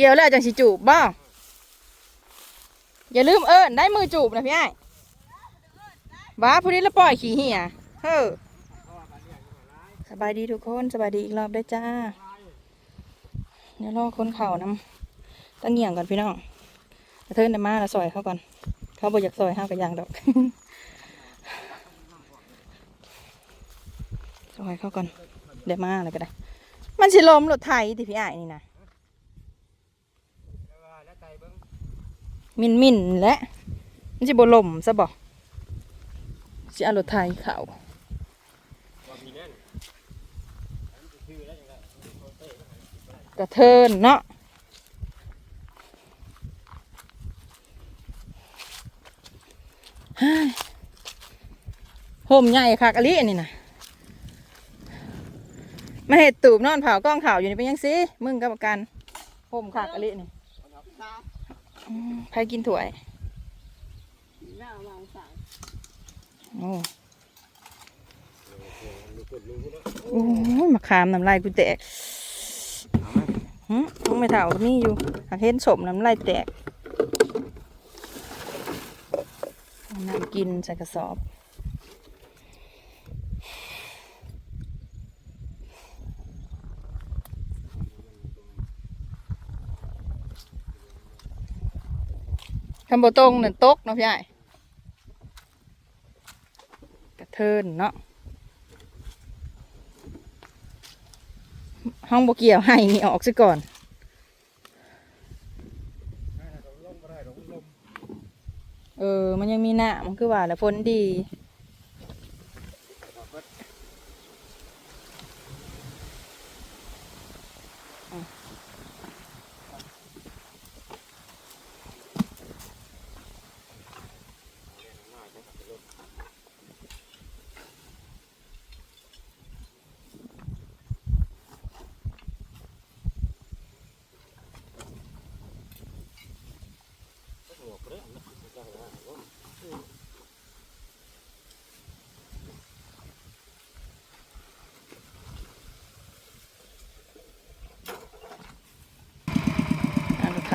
เกี่ยวแล้วจังสิจูบบ่อย่าลืมเอิ้นได้มือจูบนะพี่ไอ้ายบ้าผู้นี้ละปล่อยขี้เหี่ยเฮ้อสบายดีทุกคนสบายดีอีกรอบได้จ้าเดี๋ยวรอคนเข่าน้ำตั้งเงี่ยงก่อนพี่น้องกระเทินได้มาแล้วซอยเขาก่อน เขาบอกอยากซอยห้ากับยางดอกซอยเขาก่อนเดี๋ยวมาอะไรก็ได้ มันสิลมรถไถที่พี่ไอ้ายนี่นะ มินมินๆและมันสิบลมซะบอกสิเอารถไทยเขากระเทินเนาะเฮ้ยห่มใหญ่คักอะลิอันนี้นะมาเห็ดตูบนอนเผากล้องข่าวอยู่นี่เป็นยังสิมึงกับประกันห่มคักอะลินี่อืม ใครกินถั่วยโอ้โอ้ยมะขามน้ำลายกูแตกหึมึงไม่เท่าก็มีอยู่หากเห็นสมน้ำลายแตกน้ำกินใส่กระสอบ คำโบตรงนั่นตกเนาะพี่ใหญ่กระเทินเนาะห้องโบเกี่ยวให้นี่ออกซะก่อนเออ มันยังมีหน้ามันคือว่าแล้วฝนดี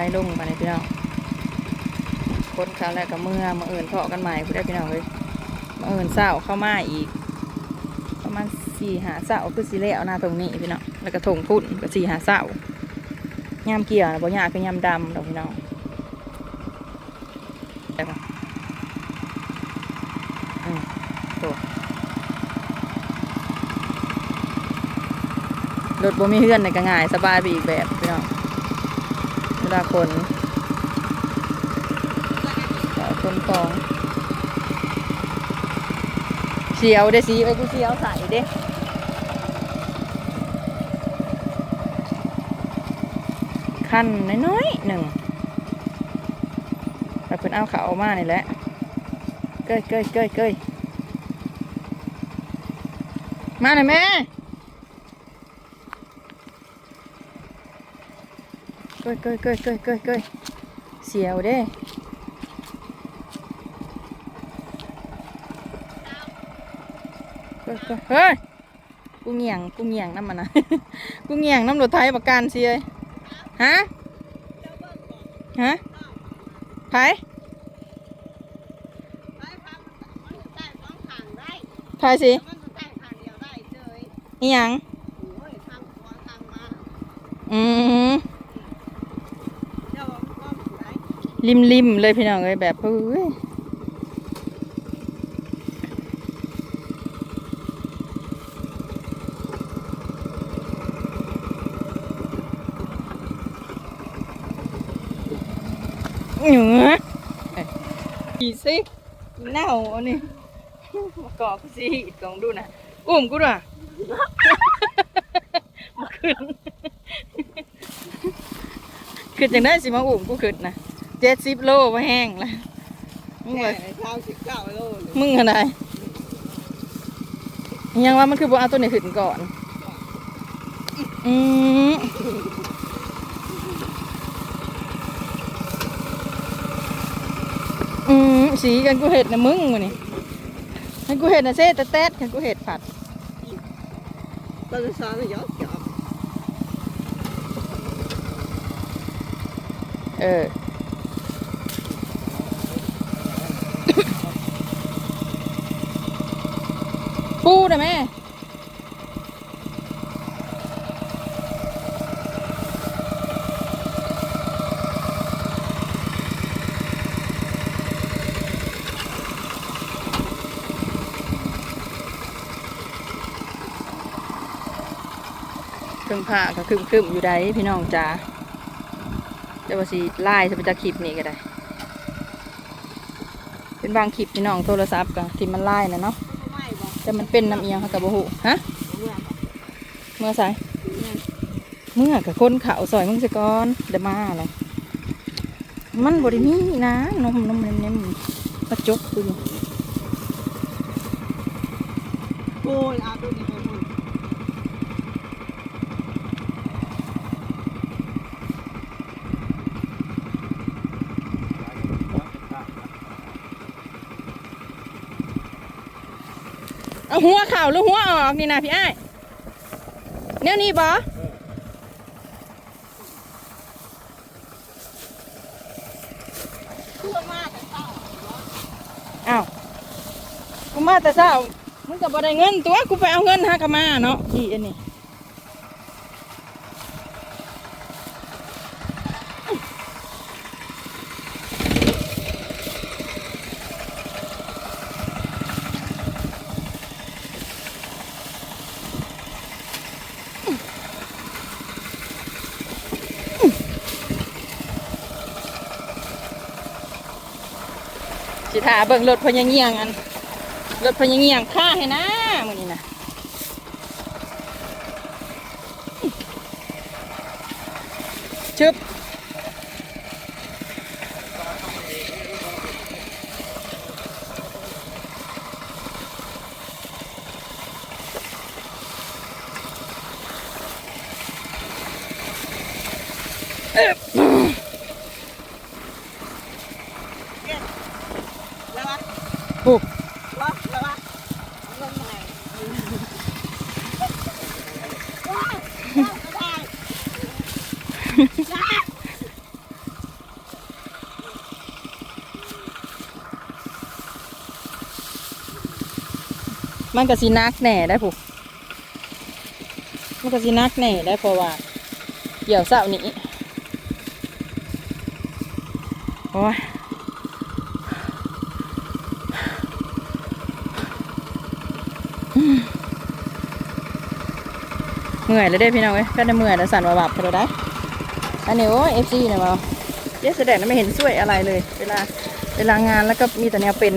ายลงมาในพี่น้องคนคราวแรกกับเมื่อมาเอิ่นเพาะกันใหม่พูดได้พี่น้องเลยมาเอิ่นเศร้าเข้ามาอีก ประมาณสี่หาเศร้าคือสีเล้วหน้าตรงนี้พี่น้องแล้วก็ถงพุ่นก็สี่หาเศร้ายามเกี่ยวนะบ่ยากคือยามดำดอกพี่น้องอืมโตรถบ่มีเฮือนในก็ง่ายสบายไปอีกแบบพี่น้อง เวลาคนต่อคนของเสียวเด้สิเอ้กูเสียวใส่เด้ขั้นน้อยๆหนึ่งแล้วเพิ่นเอาเขาวมานี่แหละเกยเกยเกยเกยมาหน่อยแม่ เก้ยเก้ยเก้ยเก้ยเก้ยเก้ยเสียวเด้เก้ยเก้ยเฮ้ย กูเงี่ยงกูเงี่ยงน้ำมันนะ กูเงี่ยงน้ำรถไทยประกันสิเอ้ยฮะ ฮะไผพายสิอีหยังอืม ริมริมๆเลยพี่น้องเลยแบบเฮ้ยเหนือกี่สิเน่าอันนี้มากอกกูสิอีกกองดูนะอุ้มกูด้วยมาขึ้นขึ้นจังได้สิมาอุ้มกูขึ้นนะ เจ็ดสิบโลมาแห้งละมึงว่าเช้าสิบเก้าโลมึงอะไรยังว่ามันคือบ่เอาตัวนี้ขึ้นก่อน อืมอืมสีกันกูเห็ดนะมึงวะนี่ให้กูเห็ดนะเซ่แต่แต๊ดให้กูเห็ดผัดเราจะสอนให้ยอกยอกเออ ปูนะแม่ เครื่องผ้าก็ครึมๆอยู่ใดพี่น้องจ๋าแต่ว่าสิไล่จะไปจากคลิปนี้ก็ได้ เป็นบางคลิปพี่น้องโทรศัพท์ก็ที่มันไล่นะเนาะแต่มันเป็นน้ำเอียงค่ะกับโบหูฮะเมื่อบอกเมื่อสเมื่อกับคนเขาซอยมึงสะก่อนเดมาเลยมันบริมีนะนมนมเน้มๆกระจกคือโอ้ยอาดูนี่ไป หัวเข่าหรือหัวออกนี่นะพี่ไอ้เนี่ยนี่บออ้าอ้าวกูมาแต่เช้ามึงก็บ่ได้เงินตัวกูไปเอาเงินหากามาเนาะที่อันนี้าเบิ่งรถพญเงียงอันรถพญเงียงค่าให้นะมือนี้นะชึบเอ๊ะ แล้ววะ โอ้ วะแล้ววะเอาเงินมาให้ว้าวไม่ได้จ้า มันก็สินักแหน่ได้ผู้มันก็สินักแหน่ได้เพราะว่าเกี่ยวเสานี้โอ้ยอืมเมื่อยแล้วเด้พี่น้องเอ้ยก็ได้เมื่อยแล้วสั่นว่าบับพอได้ อันนี้โอ้เอฟซีเนี่ยมาเจ๊แสดงไม่เห็นช่วยอะไรเลย เวลาเวลางานแล้วก็มีแต่แนวเป็น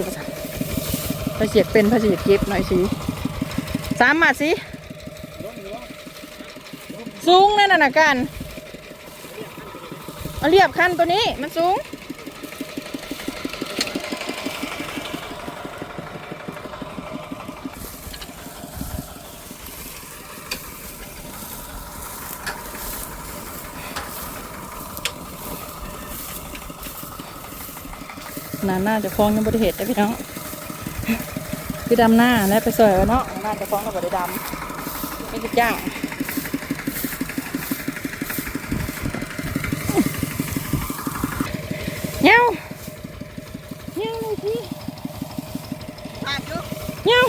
พระเสียกเป็นพระเสียกเก็บหน่อยสิสามหมัดสิ สูงนั่นน่ะกันเอาเรียบคันตัวนี้มันสูง นานหน้าจะฟ้องยังบริเหตุได้พี่น้อง คือดำหน้าและไปสวยวะเนาะหน้าจะฟ้องเราบริดำไม่คิดย่างเงี้ยวเงี้ยวเลยพี่ พาจุ๊บ เงี้ยว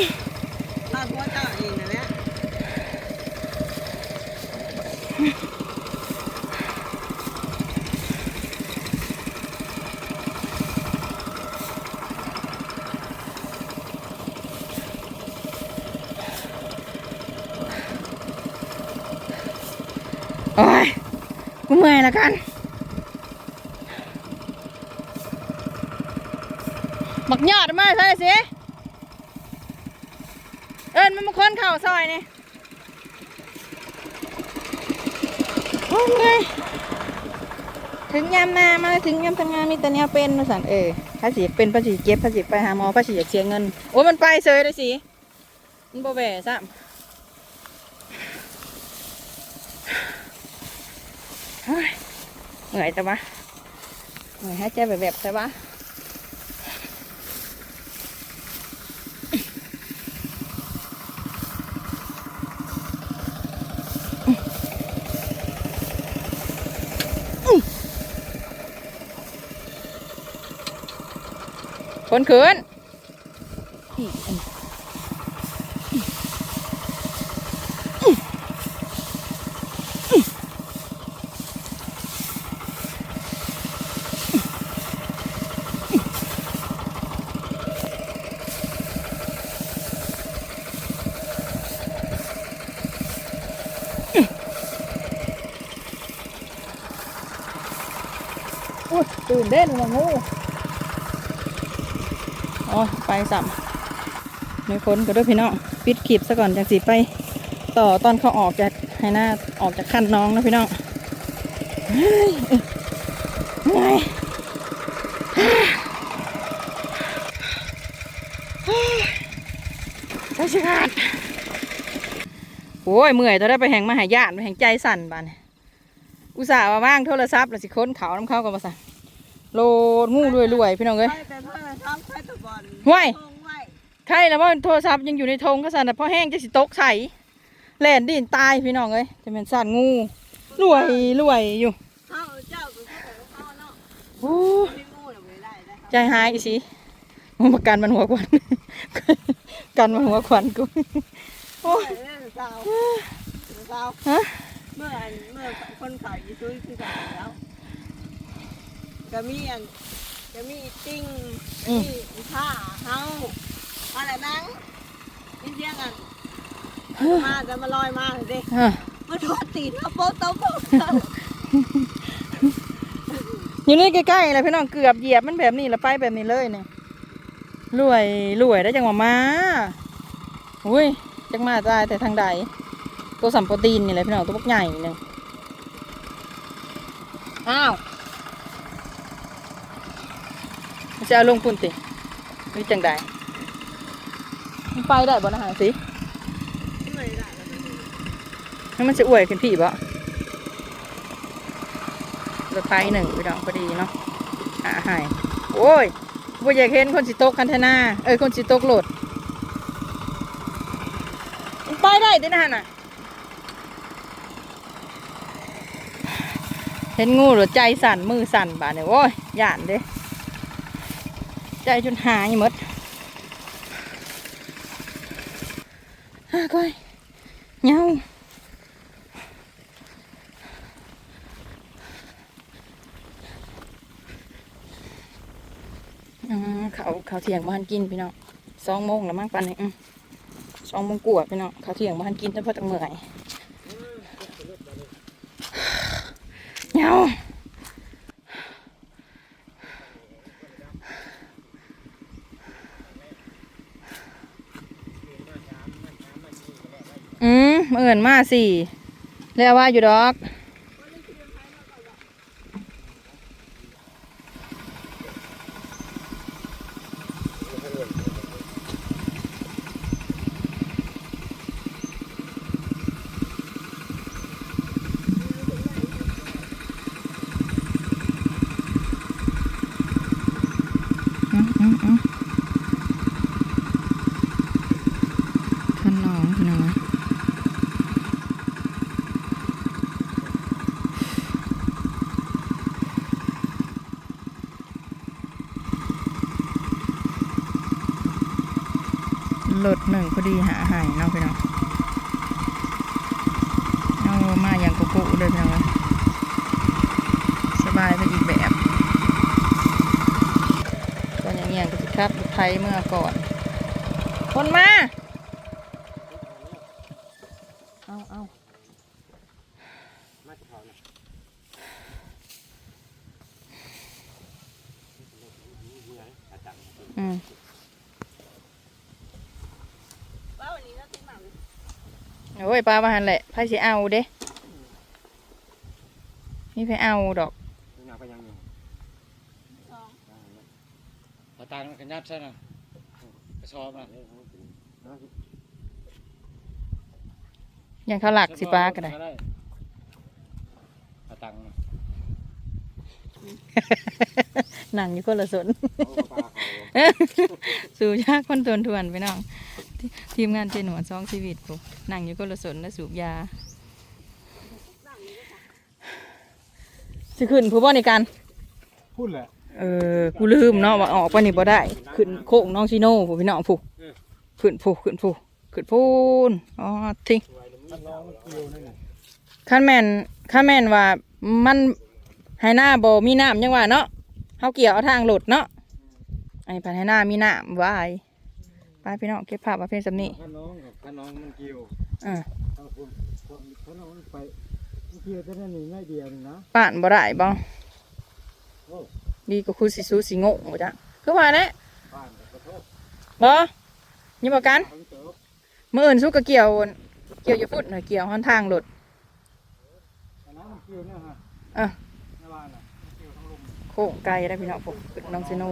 พาหัวเจ้าเองนะเนี่ย โอ้ยกูเมื่อยแล้วกันบัก ยอดมาใช่สิเอิญมันมาค้นเข่าซอยนี่โอ้ยเมื่อยถึงยามนามาถึงยามทำงานมีแต่แนวเป็นมาสั่นเออภาษีเป็นภาษีเก็บภาษีไปหาหมอภาษีอยากเสียเงินโอ้มันไปเซยเลยสิมันบ่แหว่ซ้ำเฮ้ยเหนื่อยแต่ว่าเหนื่อยให้ใจแบบแบบแต่ว่า คนขินตื่นเต้นมางู โอ้ไปสัมไม่พ้นก็ด้วยพี่น้องปิดคลิปซะก่อนจากสิไป ต่อตอนเขาออกจากให้หน้าออกจากขั้นน้องนะพี่น้องเฮ้ยเอ้ยเฮ้ยใจสิขาดโอ้ยเมื่อยตัวได้ไปแห่งมาหายาดไปแห่งใจสั่นบานอุตส่าห์มาว่างโทรศัพท์แล้วสิค้นเขาน้ำเข้ากันมาสั่น โลดงูรวยๆพี่น้องเอ้ยไปแต่เพื่อนชอบใช้ตะบอลห้วยทงไว้ใช่แล้วว่าโทรศัพท์ยังอยู่ในธงก็สั่นแต่พอแห้งจะสิตกใส่แล่นดินตายพี่น้องเอ้ยจะเป็นสั่นงูรวยรวยอยู่เข้าเจ้าก็เข้าเนาะโอ้ไม่งูน่ะไม่ได้ได้ใจหายอีสิมันประกันมันหัวควันกันมันหัวควันกูโอ้ยเรื่องสาวสาวฮะเมื่ออันเมื่อคนขายยีซุยคือกันแล้ว ก็มีอันก็มีติ้งก็มีผ้าเฮาอะไรนังนี่เสียงกันมาจะมาลอยมาเลยดิอะมาโดนตีนเอาโป๊ะโต๊ะโป๊ะอยู่นี่ใกล้ๆเลยพี่น้องเกือบเหยียบมันแบบนี้แล้วไปแบบนี้เลยเนี่ยรวยรวยได้จังหวะมาอุ้ยจังมาตายแต่ทางใดตัวสัมโปรตีนนี่แหละพี่น้องตัวพวกใหญ่หนึ่งอ้าวมัน จะเอาลงปุ่นติหรือจังใดมันไปได้บ่นะหาสิไม่มันให้มันจะอวยขึ้นพี่บ่รถไฟหนึ่งพี่น้องพอดีเนาะหาหายโอ้ยบ่อยากเห็นคนสิตกคันธนาเอ้ยคนสิตกโหลดมันไปได้ด้อนะฮะน่ะ เห็นงูหรือใจสั่นมือสั่นบาดเนี่ยโอ้ยหยานเด้ ใจจนหายหมดฮ่าก้อยเงาเขาเขาเที่ยงบ้านกินพี่น้องสองโมงแล้วมั้งปันนี้สองโมงกว่าพี่น้องเขาเที่ยงบ้านกินแต่พอตั้งเมื่อยเงา มาเอิญมาสี่เรียกว่าอยู่ดอก อืมอืมอืมขนมขนม หลดหนึ่งพอดีหาหายนาะพี่น้องเอามาอย่างกุกๆเลยพี่น้องสบายไปอีกแบบก็อย่างเงี้ยก็จะครับไทยเมื่อก่อน คนมาเอาอืม ว่าวันนี้เราตีหม่ำ โอ้ยปลามาหันแหละไพ่สิเอาเด้นี่ไพ่เอาดอกยังไปยังอยู่สองพอตายมันกันยัดใช่ไหมกระชอบนะอย่างเขาหลักสิปลาก็ได้พอตังค์นะหนังอยู่คนละสนเอาปลาเขาสูบยาคนทวนทวนๆไปน้อง ทีทีมงานเจหนวดซองชีวิตกูนั่งอยู่คนละสนแล้วสูบยาสิขึ้นผู้บ่ในการพูดแหละเออกูลืมเนาะว่าออกไปนี่บ่ได้ ขึ้นโค้งน้องชิโน่ผู้พี่น้องผู้ขึ้นผู้ขึ้นผู้ขึ้นพูนอ๋อทิ้งท่านน้องเกี่ยวนั่นน่ะขั้นแม่นขั้นแม่นว่ามันให้หน้าบ่มีน้ำยังว่าเนาะเฮาเกี่ยวเอาทางหลุดเนาะไอ้พันให้หน้ามีน้ำวาย ไปพี่น้องเก็บภาพประเภทสำนี้ท่านน้องกับท่านน้องมันเกี่ยวอ่าท่านคุณท่านน้องมันไปมันเกี่ยวแต่นั่นนี่ง่ายเดียวนึงนะป่านบ่ได้บ่โอ้ดีก็คือสิสู้สิโง่บ่จ้ะคือว่าแหละบ้านกับกระทบบ่ยิบ่กันทั้งเติบมื้ออื่นสู้ก็เกี่ยว เกี่ยวอยู่ฟุตน่ะเกี่ยวหอนทางหลุดอันนั้นมันเกี่ยวเนี่ยฮะอะในบ้านน่ะมันเกี่ยวทั้งลมโค้งไกลได้พี่น้องพวกขึ้นน้องซิโน่